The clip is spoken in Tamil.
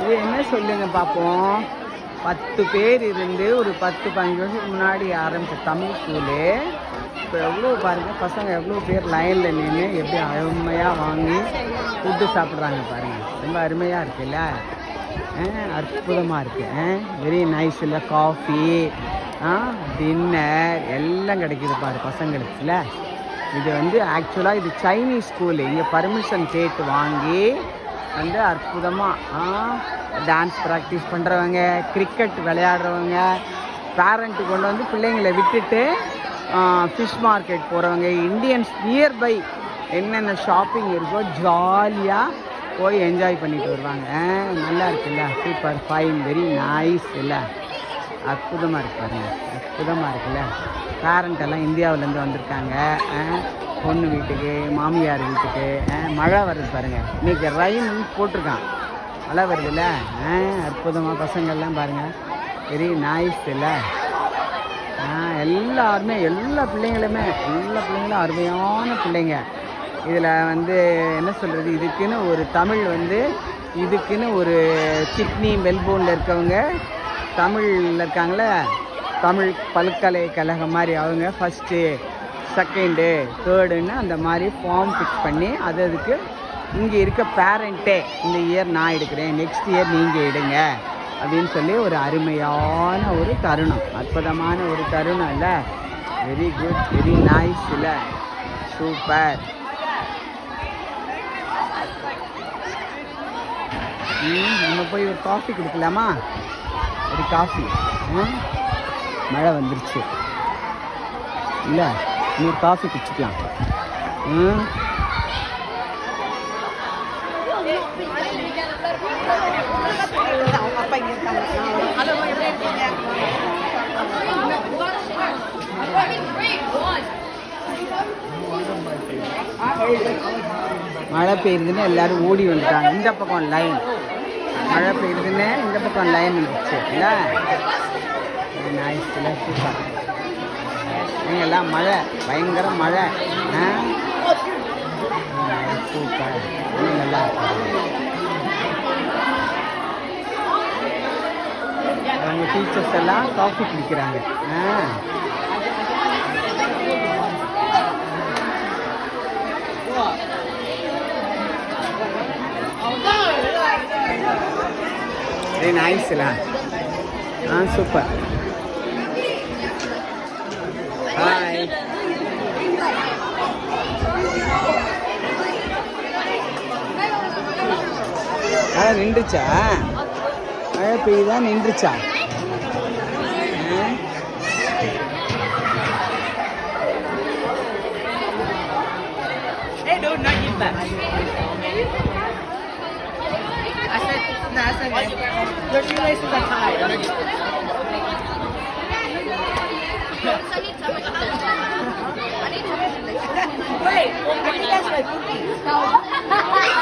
இது என்ன சொல்லுங்க பார்ப்போம் பத்து பேர் இருந்து ஒரு பத்து பதினஞ்சு வருஷத்துக்கு முன்னாடி ஆரம்பித்த தமிழ் ஸ்கூலு இப்போ எவ்வளோ பாருங்கள் பசங்க எவ்வளோ பேர் லைனில் நின்று எப்படி அருமையாக வாங்கி ஃபுட்டு சாப்பிட்றாங்க பாருங்க. ரொம்ப அருமையாக இருக்குல்ல அற்புதமாக இருக்குது வெரி நைஸ் இல்லை காஃபி டின்னர் எல்லாம் கிடைக்குது பாரு பசங்களுக்கு இல்லை? இது வந்து ஆக்சுவலாக இது சைனீஸ் ஸ்கூலு இங்கே பர்மிஷன் கேட்டு வாங்கி வந்து அற்புதமாக டான்ஸ் ப்ராக்டிஸ் பண்ணுறவங்க கிரிக்கெட் விளையாடுறவங்க பேரண்ட்டு கொண்டு வந்து பிள்ளைங்களை விட்டுட்டு ஃபிஷ் மார்க்கெட் போகிறவங்க இந்தியன்ஸ் நியர்பை என்னென்ன ஷாப்பிங் இருக்கோ ஜாலியாக போய் என்ஜாய் பண்ணிட்டு வருவாங்க. நல்லா இருக்குல்ல? சூப்பர் ஃபைன் வெரி நைஸ் இல்லை? அற்புதமாக இருக்கு பாருங்க. அற்புதமாக இருக்குல்ல? பேரண்ட் எல்லாம் இந்தியாவிலேருந்து வந்திருக்காங்க. ஆ, பொண்ணு வீட்டுக்கு மாமியார் வீட்டுக்கு ஆ, மழை வருது பாருங்கள் இன்றைக்கி ரயின் போட்டிருக்கான். மழை வருதுல்ல? ஆ, அற்புதமாக பசங்கள்லாம் பாருங்கள் வெரி நைஸ் இல்லை? எல்லாருமே எல்லா பிள்ளைங்களுமே எல்லா பிள்ளைங்களும் அருமையான பிள்ளைங்க. இதில் வந்து என்ன சொல்கிறது இதுக்குன்னு ஒரு தமிழ் வந்து இதுக்குன்னு ஒரு சிட்னி மெல்போர்னில் இருக்கவங்க தமிழில் இருக்காங்களே? தமிழ் பல்கலைக்கழகம் மாதிரி அவங்க ஃபஸ்ட்டு செகண்டு தேர்டுன்னு அந்த மாதிரி ஃபார்ம் ஃபிக்ஸ் பண்ணி அது அதுக்கு இங்கே இருக்க பேரண்ட்டே இந்த இயர் நான் எடுக்கிறேன் நெக்ஸ்ட் இயர் நீங்கள் எடுங்க அப்படின்னு சொல்லி ஒரு அருமையான ஒரு தருணம். அற்புதமான ஒரு தருணம் இல்லை. வெரி குட் வெரி நைஸ் இல்லை. சூப்பர் ம், நம்ம போய் ஒரு காஃபி கொடுக்கலாமா? ஒரு காஃபி மழை வந்துருச்சு. இல்லை. இன்னொரு காஃபி குடிச்சிக்கலாம். ம். மழை பெய்யுதுன்னு எல்லாரும் ஓடி வந்துட்டாங்க. இந்த பக்கம் லைன் மழை பெய்யுதுன்னு இந்த பக்கம் லைன் இருந்துச்சு இல்லை? நாய்ஸில் சூப்பர் எல்லாம் மழை பயங்கர மழை. ஆ? சூப்பர் நல்லா இருக்கு. அவங்க டீச்சர்ஸ் எல்லாம் காஃபி குடிக்கிறாங்க. ஆ? வெரி நைஸ் இல்லை ஆ சூப்பர் மழை நின்றுச்சா மழை பெய்யுதா நின்றுச்சா Your shoelaces are tied. Wait, I think that's my booty.